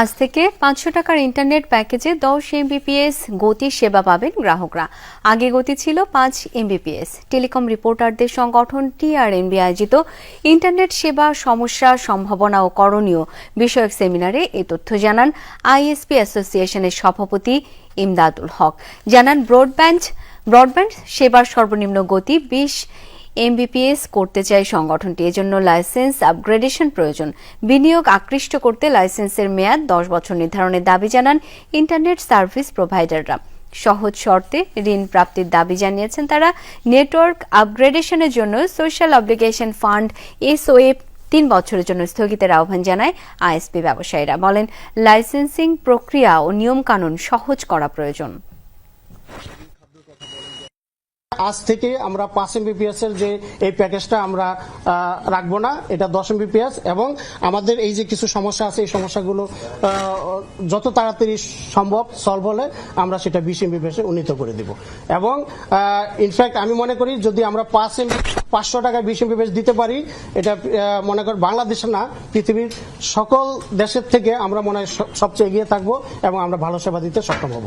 আজ থেকে পাঁচশো টাকার ইন্টারনেট প্যাকেজে দশ এমবিপিএস গতি সেবা পাবেন গ্রাহকরা। আগে গতি ছিল পাঁচ এমবিপিএস টেলিকম রিপোর্টারদের সংগঠন টিআরএনবি আয়োজিত ইন্টারনেট সেবা সমস্যা সম্ভাবনা ও করণীয় বিষয়ক সেমিনারে এই তথ্য জানান আইএসপি অ্যাসোসিয়েশনের সভাপতি ইমদাদুল হক। জানান, ব্রডব্যান্ড ব্রডব্যান্ড সেবার সর্বনিম্ন গতি বিশ এমবিপিএস করতে চায় সংগঠনটি। এজন্য লাইসেন্স আপগ্রেডেশন প্রয়োজন। বিনিয়োগ আকৃষ্ট করতে লাইসেন্সের মেয়াদ দশ বছর নির্ধারণের দাবি জানান ইন্টারনেট সার্ভিস প্রোভাইডাররা। সহজ শর্তে ঋণ প্রাপ্তির দাবি জানিয়েছেন তারা। নেটওয়ার্ক আপগ্রেডেশনের জন্য সোশ্যাল অব্লিগেশন ফান্ড এসওএ তিন বছরের জন্য স্থগিতের আহ্বান জানায় আইএসপি ব্যবসায়ীরা। বলেন, লাইসেন্সিং প্রক্রিয়া ও নিয়মকানুন সহজ করা প্রয়োজন। আজ থেকে আমরা পাঁচ এমবিপিএস এর যে এই প্যাকেজটা আমরা রাখব না, এটা দশ এমবিপিএস এবং আমাদের এই যে কিছু সমস্যা আছে, এই সমস্যাগুলো যত তাড়াতাড়ি সম্ভব সলভ হলে আমরা সেটা বিশ এমবিপিএস এ উন্নীত করে দিব। এবং ইনফ্যাক্ট আমি মনে করি যদি আমরা পাঁচ এমবি পাঁচশো টাকা বিশ এমবিপিএস দিতে পারি, এটা মনে কর বাংলাদেশে না, পৃথিবীর সকল দেশের থেকে আমরা মনে হয় সবচেয়ে এগিয়ে থাকব এবং আমরা ভালো সেবা দিতে সক্ষম হব।